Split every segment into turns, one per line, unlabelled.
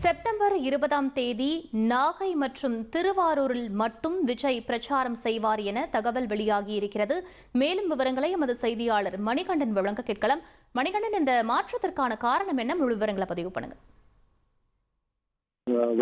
September இருபதாம் தேதி நாகை மற்றும் திருவாரூரில் மட்டும் விஜய் பிரச்சாரம் செய்வார் என தகவல் வெளியாகியிருக்கிறது மேலும் விவரங்களை எமது செய்தியாளர் மணிகண்டன் வழங்க கேட்கலாம். மணிகண்டன் இந்த மாற்றத்திற்கான காரணம் என்ன? முழு விவரங்களை பதிவு பண்ணுங்க.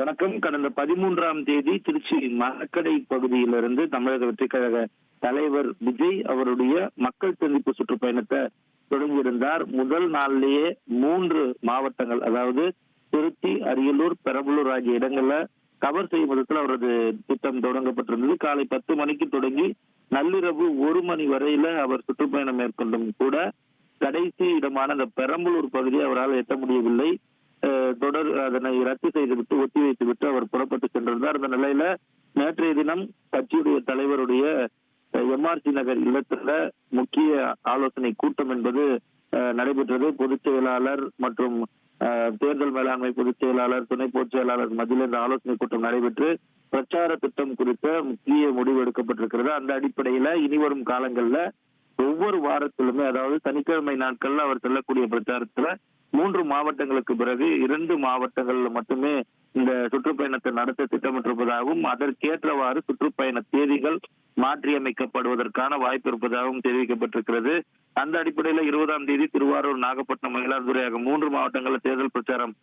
வணக்கம். கடந்த பதிமூன்றாம் தேதி திருச்சி மரக்கடை பகுதியிலிருந்து தமிழக வெற்றிக் கழக தலைவர் விஜய் அவருடைய மக்கள் சந்திப்பு சுற்றுப்பயணத்தை தொடங்கியிருந்தார். முதல் நாளிலேயே மூன்று மாவட்டங்கள் அதாவது திருச்சி அரியலூர் பெரம்பலூர் ஆகிய இடங்கள்ல கவர் செய்யும் விதத்தில் அவரது திட்டம் தொடங்கப்பட்டிருந்தது. காலை பத்து மணிக்கு தொடங்கி நள்ளிரவு ஒரு மணி வரையில அவர் சுற்றுப்பயணம் மேற்கொண்டும் கூட கடைசி இடமான அந்த பெரம்பலூர் பகுதியை அவரால் எட்ட முடியவில்லை. தொடர் அதனை ரத்து செய்துவிட்டு ஒத்தி வைத்துவிட்டு அவர் புறப்பட்டு சென்றிருந்தார். அந்த நிலையில நேற்றைய தினம் கட்சியுடைய தலைவருடைய எம்ஆர்சி நகர் இல்லத்துல முக்கிய ஆலோசனை கூட்டம் என்பது அஹ், நடைபெற்றது. பொதுச் செயலாளர் மற்றும் தேர்தல் மேலாண்மை பொதுச் செயலாளர் துணை பொதுச் செயலாளர் மத்தியில் இந்த ஆலோசனை கூட்டம் நடைபெற்று பிரச்சார திட்டம் குறித்த முக்கிய முடிவு எடுக்கப்பட்டிருக்கிறது. அந்த அடிப்படையில இனி வரும் காலங்கள்ல ஒவ்வொரு வாரத்திலுமே அதாவது சனிக்கிழமை நாட்கள்ல அவர் செல்லக்கூடிய பிரச்சாரத்துல மூன்று மாவட்டங்களுக்கு பிறகு இரண்டு மாவட்டங்கள்ல மட்டுமே இந்த சுற்றுப்பயணத்தை நடத்த திட்டமிட்டிருப்பதாகவும் அதற்கேற்றவாறு சுற்றுப்பயண தேதிகள் மாற்றியமைக்கப்படுவதற்கான வாய்ப்பு இருப்பதாகவும் தெரிவிக்கப்பட்டிருக்கிறது. அந்த அடிப்படையில இருபதாம் தேதி திருவாரூர் நாகப்பட்டினம் மயிலாடுதுறை ஆகிய மூன்று மாவட்டங்களில் தேர்தல் பிரச்சாரம்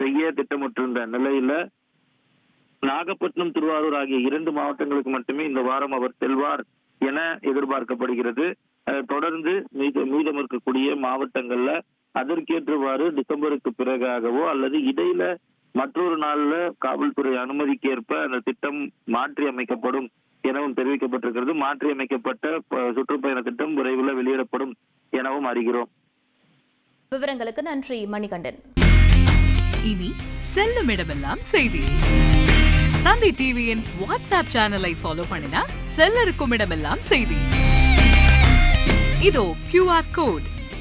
செய்ய திட்டமிட்டிருந்த நிலையில நாகப்பட்டினம் திருவாரூர் ஆகிய இரண்டு மாவட்டங்களுக்கு மட்டுமே இந்த வாரம் அவர் செல்வார் என எதிர்பார்க்கப்படுகிறது. தொடர்ந்து மீதம் இருக்கக்கூடிய மாவட்டங்கள்ல அதற்கேற்றவாறு டிசம்பருக்கு பிறகாகவோ அல்லது இடையில மற்றொரு நாள்ல காவல்துறை அனுமதிக்கு ஏற்ப அந்த திட்டம் மாற்றி அமைக்கப்படும் எனவும் தெரிவிக்கப்பட்டிருக்கிறது. மாற்றி அமைக்கப்பட்ட சுற்றுப்பயண திட்டம் விரைவில் வெளியிடப்படும் எனவும் அறிகிறோம்.
விவரங்களுக்கு நன்றி மணிகண்டன்.
இனி செல்லும் இடமெல்லாம் செய்தி. தந்தை டிவியின் வாட்ஸ்அப் சேனலை ஃபாலோ பண்ணினா செல்ல இருக்கும் இடமெல்லாம் செய்தி. இதோ கியூஆர் கோட்